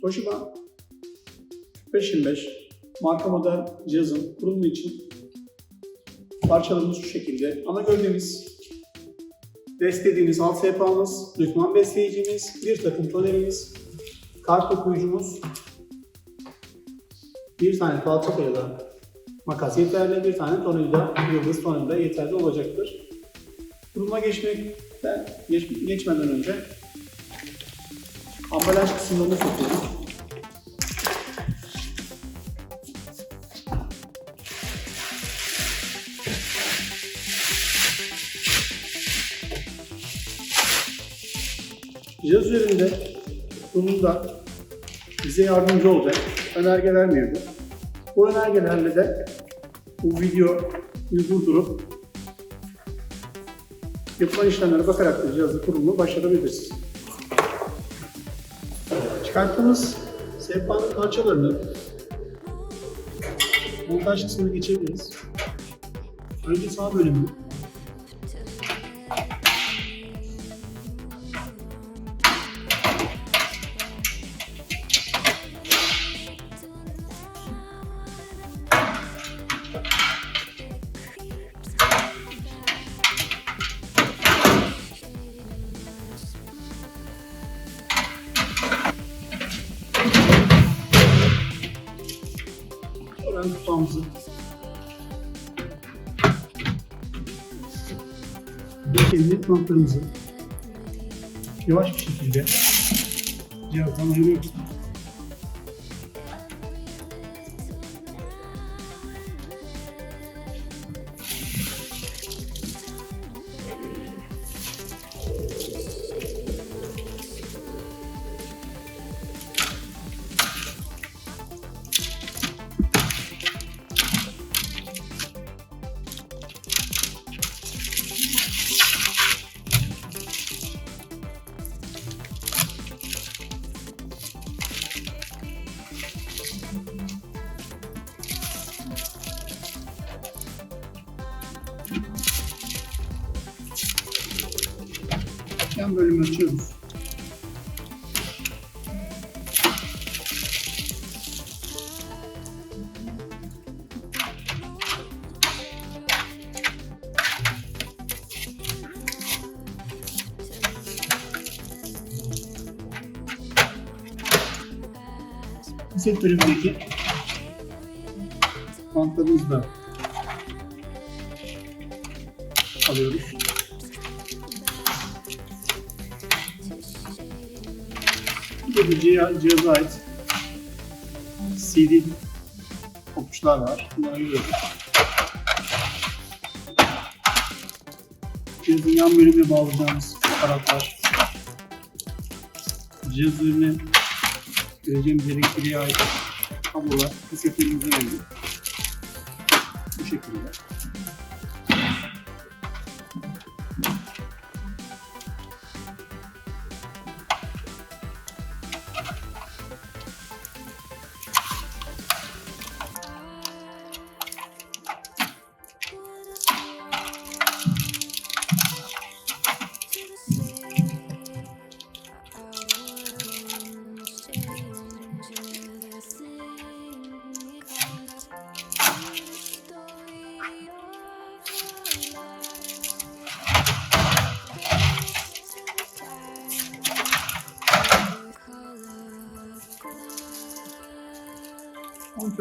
Toshiba 525 marka model cihazın kurulumu için parçalarımız şu şekilde. Ana gövdemiz, beslediğimiz alt sehpamız, lütman besleyicimiz, bir takım tonerimiz, kart okuyucumuz, bir tane falçata ya da makas yeterli, bir tane tornavida, yıldız tornavida yeterli olacaktır. Kuruluma geçmekten, geç, geçmeden önce ambalaj kısımlarını sokuyoruz. Cihaz üzerinde sunumda bize yardımcı olacak önergeler mevcut. Bu önergelerle de bu videoyu durdurup yapılan işlemlere bakarak da cihazın kurulumunu başarabilirsiniz. Çıkarttığımız sehpanın parçalarını montaj kısmına geçebiliriz. Önce sağ bölümünü emniyet bantlarımızı yavaş bir şekilde cihazdan ayırıyoruz. Yan bölümü açıyoruz. Set bölümündeki bantlarımızı da alıyoruz. Cihaz, cihaza ait CD kopuşlar var. Bunları ayırıyoruz. Cihazın yan bölümüne bağlayacağımız aparatlar. Cihaz üzerine vereceğimiz elektriğe ait kablolar bu mevcut. Bu şekilde.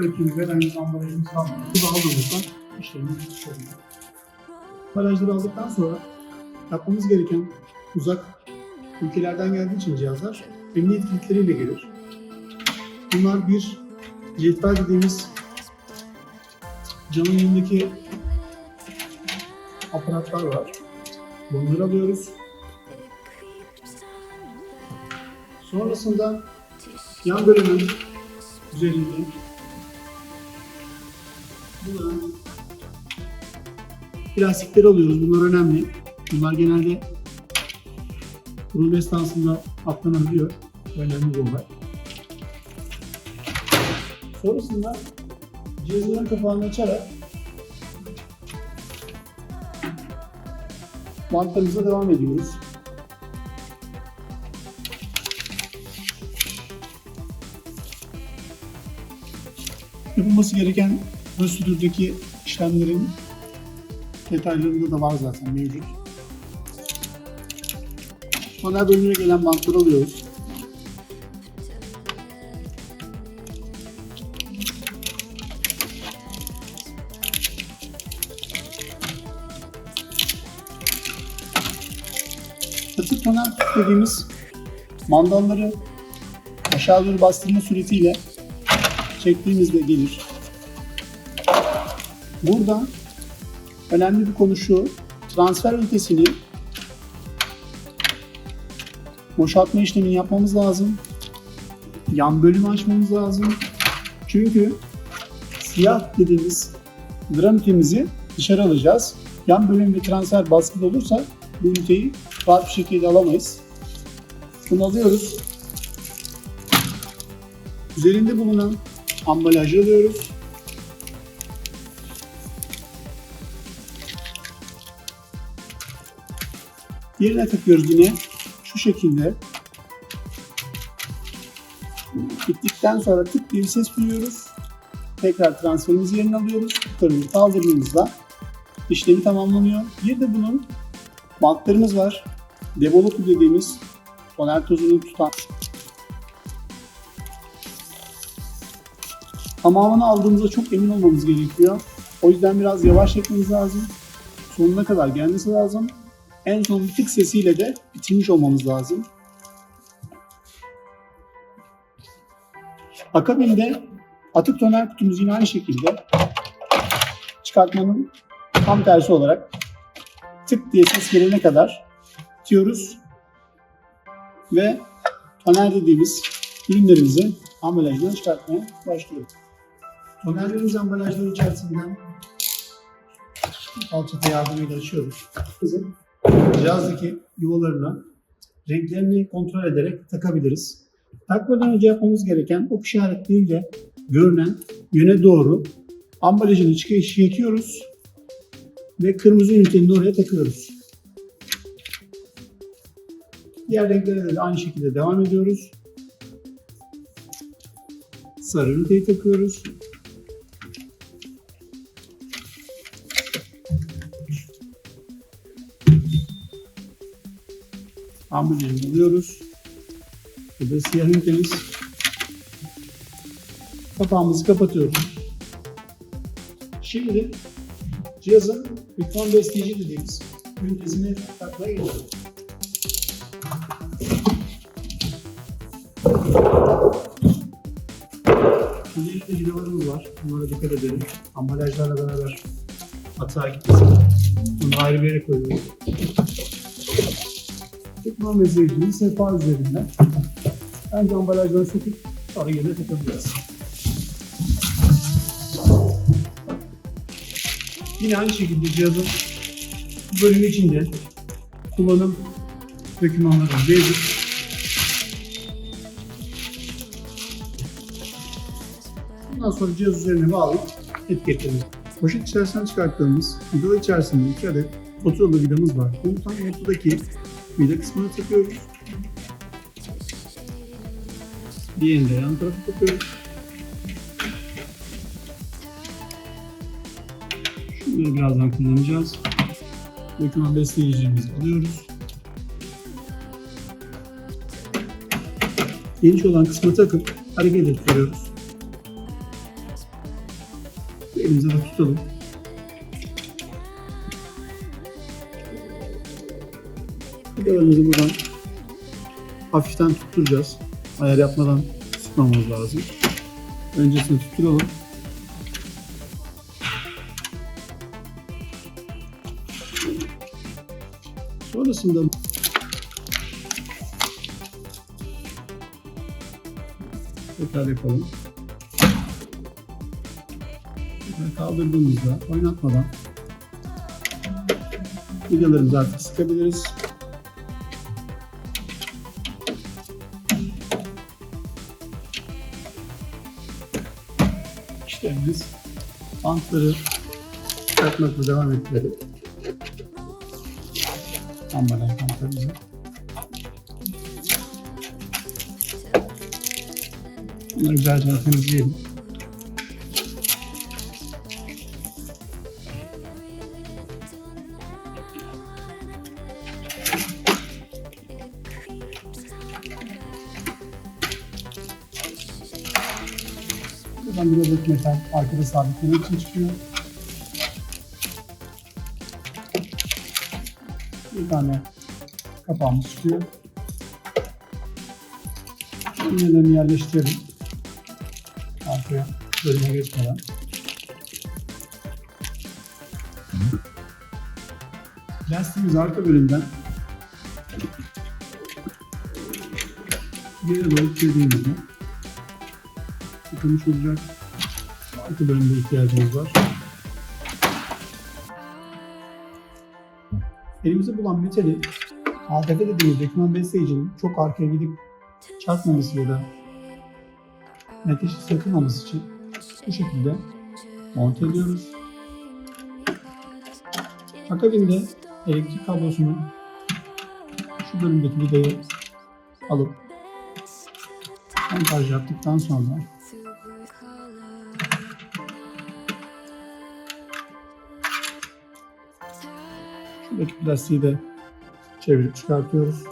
Ettiğimizde herhangi ambalajımız kalmadı. Bu da aldığımızdan işlemimiz. Ambalajları aldıktan sonra yapmamız gereken uzak ülkelerden geldiği için cihazlar emniyet kilitleriyle gelir. Bunlar bir cetvel dediğimiz camın yanındaki aparatlar var. Bunları alıyoruz. Sonrasında yan bölümün üzerinde Buradan plastikleri alıyoruz. Bunlar önemli. Bunlar genelde kurulum esnasında atlanabiliyor. Önemli bir olay. Sonrasında cihazın kapağını açarak bantlarımıza devam ediyoruz. yapılması gereken prosedürdeki işlemlerin detaylarında da var zaten mevcut. Toner bölümüne gelen bantları alıyoruz. Atık toner dediğimiz mandalları aşağı doğru bastırma suretiyle çektiğimizde gelir. Burada önemli bir konu şu, transfer ünitesini boşaltma işlemini yapmamız lazım. Yan bölümü açmamız lazım. Çünkü siyah dediğimiz dramikimizi dışarı alacağız. Yan bölüm ve transfer baskılı olursa bu üniteyi rahat bir şekilde alamayız. Bunu alıyoruz. Üzerinde bulunan ambalajı alıyoruz. Yerine takıyoruz yine şu şekilde. Bittikten sonra tık bir ses duyuyoruz. Tekrar transferimizi yerine alıyoruz. Yukarıyı kaldırdığımızda işlemi tamamlanıyor. Bir de bunun bantlarımız var. Develop dediğimiz toner tozunu tutan Tamamını aldığımızda çok emin olmamız gerekiyor. O yüzden biraz yavaş yapmamız lazım. Sonuna kadar gelmesi lazım. En son bir tık sesiyle de bitirmiş olmamız lazım. Akabinde atık toner kutumuz yine aynı şekilde çıkartmanın tam tersi olarak tık diye ses gelene kadar itiyoruz ve toner dediğimiz ürünlerimizi ambalajdan çıkartmaya başlıyoruz. Tonerlerimiz ambalajların içerisinden alçata yardımıyla açıyoruz. Kızım cihazdaki yuvalarına renklerini kontrol ederek takabiliriz. Takmadan önce yapmamız gereken ok işaretleriyle görünen yöne doğru ambalajın çekiyoruz ve kırmızı ünitenin oraya takıyoruz. Diğer renklere de aynı şekilde devam ediyoruz. Sarı üniteyi takıyoruz. Ambalajı buluyoruz. Bu da siyah ünitemiz. Kapağımızı kapatıyoruz. Şimdi cihazın mikrofon besleyici dediğimiz ünitesini takmaya gidiyoruz. Öncelikle vidalarımız var. Bunlara dikkat edelim. Ambalajlarla beraber hata gitmesin. Bunu ayrı bir yere koyuyoruz. Tıkma bezeyicinin sefa üzerinden önce ambalajları söküp sonra yerine takabiliriz. Yine aynı şekilde cihazın bölümü içinde kullanım dokümanları mevcut. Bundan sonra cihaz üzerine bağlayıp etiketleyelim. Poşet içerisinden çıkarttığımız vida içerisinde iki adet faturalı vidamız var. Bunu tam ortadaki vida kısmına takıyoruz. Diğerini de yan tarafa takıyoruz. Şunları birazdan kullanacağız. Doküman besleyicimizi alıyoruz. Geniş olan kısmı takıp hareket ettiriyoruz. Elimize de tutalım. Vidalarımızı buradan hafiften tutturacağız. Ayar yapmadan sıkmamız lazım. Öncesini tutturalım. Sonrasında tekrar yapalım. Tekrar kaldırdığımızda oynatmadan vidalarımızı artık sıkabiliriz. İşlemimiz bantları çıkartmakla devam ettirelim. Ambalaj bantlarımızı. Bunları güzelce temizleyelim. Buradan bir adet metal arkada sabitlemek için çıkıyor. Bir tane kapağımız çıkıyor. İğnelerini yerleştirelim. Arkaya bölüme geçmeden. Lastiğimiz arka bölümden geri doğru çevirdiğimizde tıkamış olacak. Arka bölümde ihtiyacımız var. Elimizde bulan metali ATF dediğimiz doküman besleyicinin çok arkaya gidip çarpmaması ya da ateşi sakınmaması için bu şekilde monte ediyoruz. Akabinde elektrik kablosunu şu bölümdeki vidayı alıp montaj yaptıktan sonra şuradaki plastiği de çevirip çıkartıyoruz.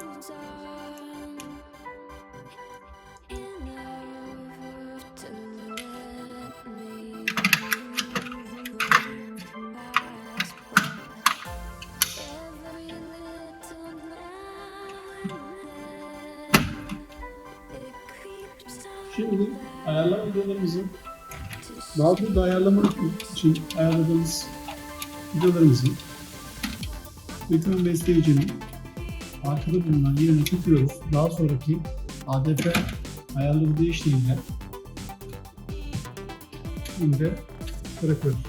Şimdi ayarlama videolarımızı daha burada ayarlama için ayarladığımız videolarımızı Bitcoin besleyicinin arkada bulunan yerine tutuyoruz. Daha sonraki ADP ayarları değiştiğinde şimdi bırakıyoruz.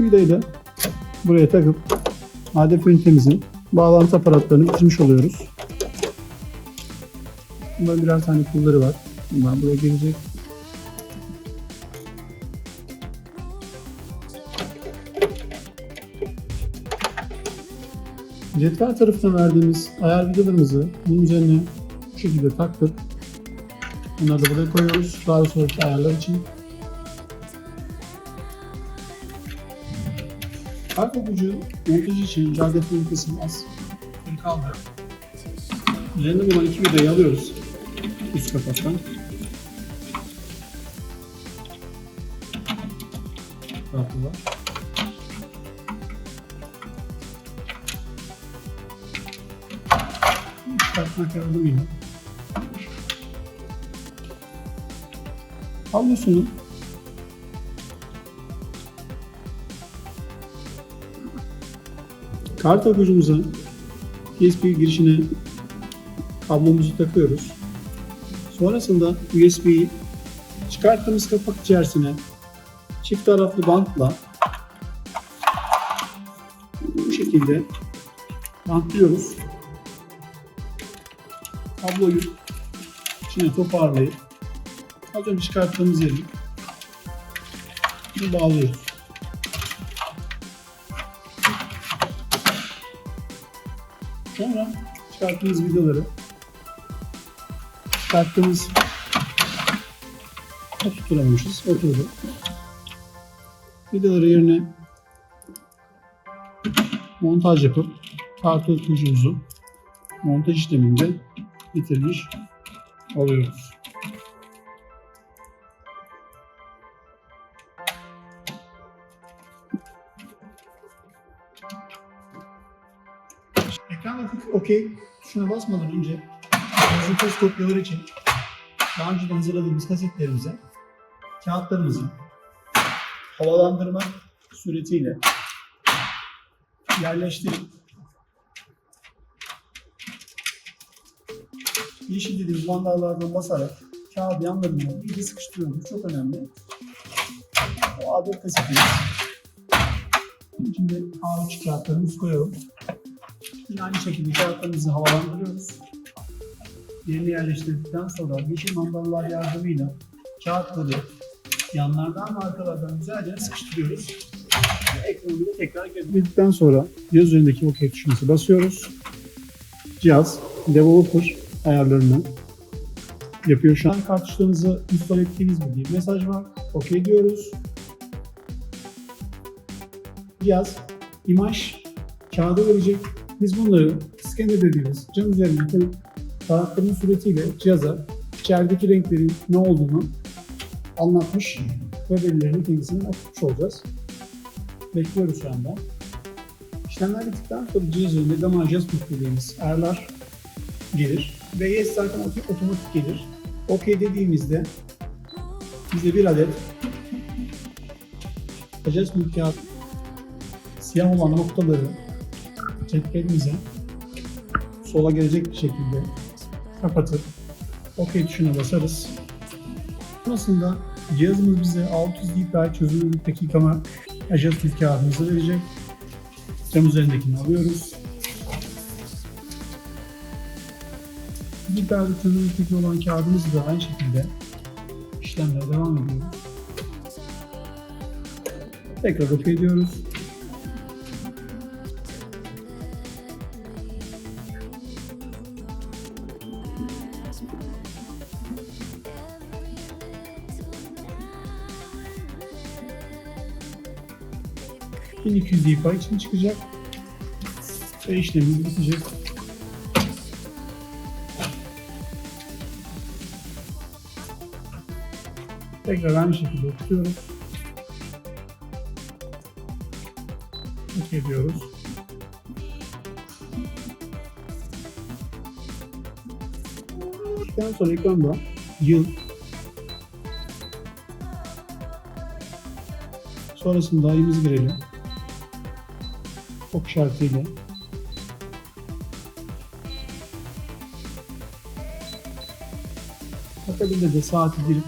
Vidayı da buraya takıp ADP ünitemizin bağlantı aparatlarını bitirmiş oluyoruz. Bunların birer tane pulları var. Bunlar buraya gelecek. Cetvel tarafından verdiğimiz ayar vidalarımızı bunun üzerine bu şekilde taktık. Bunları da buraya koyuyoruz. Daha sonraki ayarlar için. Arka ucu montajı için cadde ünitesini az kaldırıp üzerinde bulunan iki vidayı alıyoruz üst kapaktan. Tarafı var. Çıkartmak yardımıyla kablosunu kart okuyucumuza USB girişine kablomuzu takıyoruz. Sonrasında USB'yi çıkarttığımız kapak içerisine çift taraflı bantla bu şekilde bantlıyoruz. Kabloyu içine toparlayıp az önce çıkarttığımız yeri bunu bağlıyoruz. Sonra çıkarttığımız vidaları çıkarttığımız tutturamamışız. Oturdu. Vidaları yerine montaj yapıp kartı okuyucumuzu montaj işleminde bitirmiş oluyoruz. Ekran okey tuşuna basmadan önce yazılı test kopyaları için daha önceden hazırladığımız kasetlerimize kağıtlarımızı havalandırma suretiyle yerleştirip yeşil dediğimiz mandallardan basarak kağıdı yanlarına iyice sıkıştırıyoruz. Çok önemli. O adet kasetimiz. İçinde A3 kağıtlarımızı koyalım. Yine aynı şekilde kağıtlarımızı havalandırıyoruz. Yerine yerleştirdikten sonra yeşil mandallar yardımıyla kağıtları yanlardan ve arkalardan güzelce sıkıştırıyoruz. Ve ekranı da tekrar getirdikten sonra cihaz üzerindeki OK tuşuna basıyoruz. Cihaz developer ayarlarını yapıyor. Şu an kartuşlarınızı install ettiğiniz bir mesaj var. OK diyoruz. Cihaz imaj kağıda verecek Biz bunları scanner dediğimiz cam üzerine koyup tarakların suretiyle cihaza içerideki renklerin ne olduğunu anlatmış ve verilerini kendisine okutmuş olacağız. Bekliyoruz şu anda. İşlemler bittikten sonra cihaz üzerinde damage adjustment dediğimiz ayarlar gelir. Ve yes zaten otomatik gelir. OK dediğimizde bize bir adet adjustment kağıt siyah olan noktaları cetvelimize sola gelecek bir şekilde kapatıp OK tuşuna basarız. Sonrasında cihazımız bize 600 dpi çözünürlükteki yıkama adjustment kağıdımızı verecek. Cam üzerindekini alıyoruz. Tane çözünürlükteki olan kağıdımızı da aynı şekilde işlemlere devam ediyoruz. Tekrar OK ediyoruz. ...1200 dpi için çıkacak. Ve işlemimiz bitecek. Tekrar aynı şekilde okutuyoruz. OK diyoruz. Daha sonra ekranda yıl sonrasında ayımızı girelim. Ok işaretiyle Akabinde de saati girip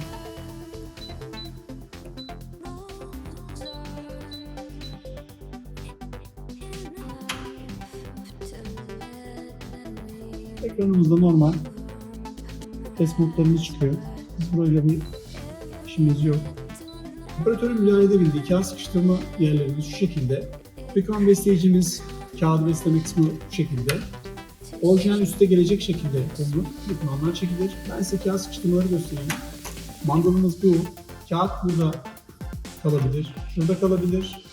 Ekranımızda normal test modlarımız çıkıyor. Biz burayla bir işimiz yok. Operatörün müdahale edebildiği kağıt sıkıştırma yerlerimiz şu şekilde. Frequent besleyicimiz, kağıdı besleme kısmı bu şekilde. Orijinal üste gelecek şekilde konulu dokümanlar çekilir. Ben size kağıt sıkıştırmaları göstereyim. Mandalımız bu. Kağıt burada kalabilir. Şurada kalabilir.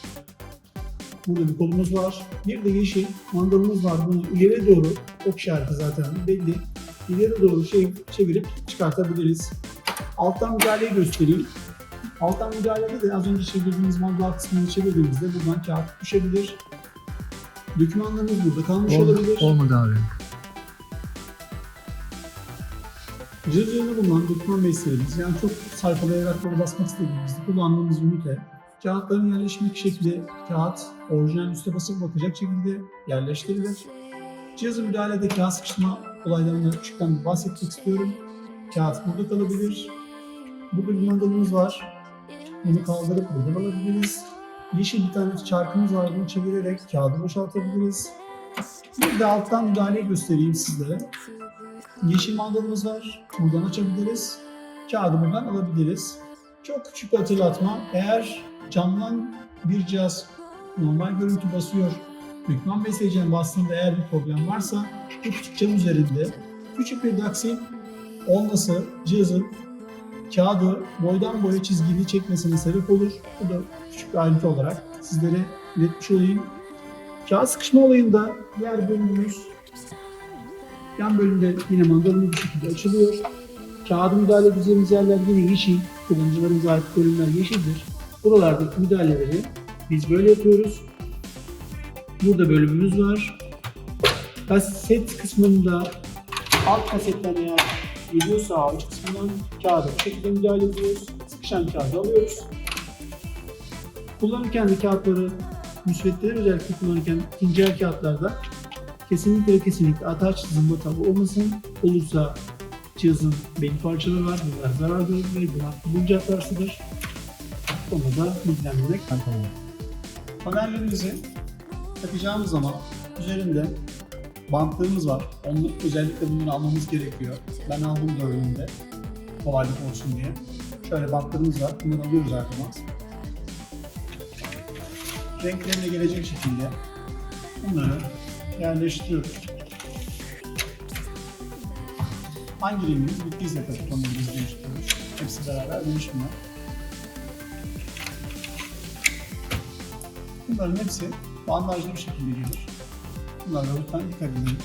Burada bir kolumuz var. Bir de yeşil mandalımız var. Bunu ileri doğru ok işareti zaten belli. İleri doğru şey çevirip çıkartabiliriz. Alttan müdahaleyi göstereyim. Alttan müdahalede de az önce çevirdiğimiz mandal kısmını çevirdiğimizde buradan kağıt düşebilir. Dokümanlarımız burada kalmış olabilir. Olmadı abi. Cihaz üzerinde bulunan doküman beslerimiz yani çok sayfalı evraklara basmak istediğimizde kullandığımız ünite kağıtların yerleşmek şekli kağıt orijinal üste basıp bakacak şekilde yerleştirilir. Cihazı müdahalede kağıt sıkıştırma olaylarından küçükten bahsetmek istiyorum. Kağıt burada kalabilir. Burada bir mandalımız var. Bunu kaldırıp buradan alabiliriz. Yeşil bir tane çarkımız var. Bunu çevirerek kağıdı boşaltabiliriz. Bir de alttan müdahaleyi göstereyim sizlere. Yeşil mandalımız var. Buradan açabiliriz. Kağıdı buradan alabiliriz. Çok küçük bir hatırlatma. Eğer camdan bir cihaz normal görüntü basıyor, Hükman besleyeceğin bastığında eğer bir problem varsa bu küçük cam üzerinde küçük bir daksin olması cihazın kağıdı boydan boya çizgili çekmesine sebep olur. Bu da küçük bir ayrıntı olarak sizlere iletmiş olayım. Kağıt sıkışma olayında diğer bölümümüz yan bölümde yine mandalımız bu şekilde açılıyor. Kağıdı müdahale edeceğimiz yerler yine yeşil. Kullanıcılarımıza ait bölümler yeşildir. Buralardaki müdahaleleri biz böyle yapıyoruz. Burada bölümümüz var. Kaset kısmında alt kasetten eğer geliyorsa avuç kısmından kağıda bu şekilde müdahale ediyoruz. Sıkışan kağıdı alıyoruz. Kullanırken de kağıtları müsveddeler özellikle kullanırken ikinci el kağıtlarda kesinlikle ve kesinlikle ataç zımbata olmasın. Olursa cihazın belli parçaları var. Bunlar zarar ve bunlar bulunacak varsıdır. Konuda bilgilendirmek Tamam. Panellerimizi takacağımız zaman üzerinde bantlığımız var. Onu özellikle bunları almamız gerekiyor. Ben aldım gördüğümde kolaylık olsun diye. Şöyle bantlarımız var. Bunları alıyoruz zaman. Renklerine gelecek şekilde bunları yerleştiriyoruz. Hangi rengimiz bittiyse tabii onları biz değiştiriyoruz. Hepsi beraber değişmiyor. Bunların hepsi bandajlı bir şekilde gelir. Bunlarla lütfen dikkat edin.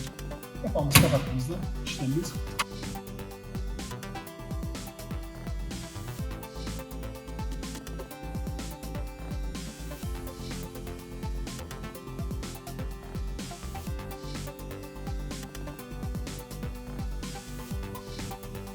Kafamızı kapattığımızda işlemimiz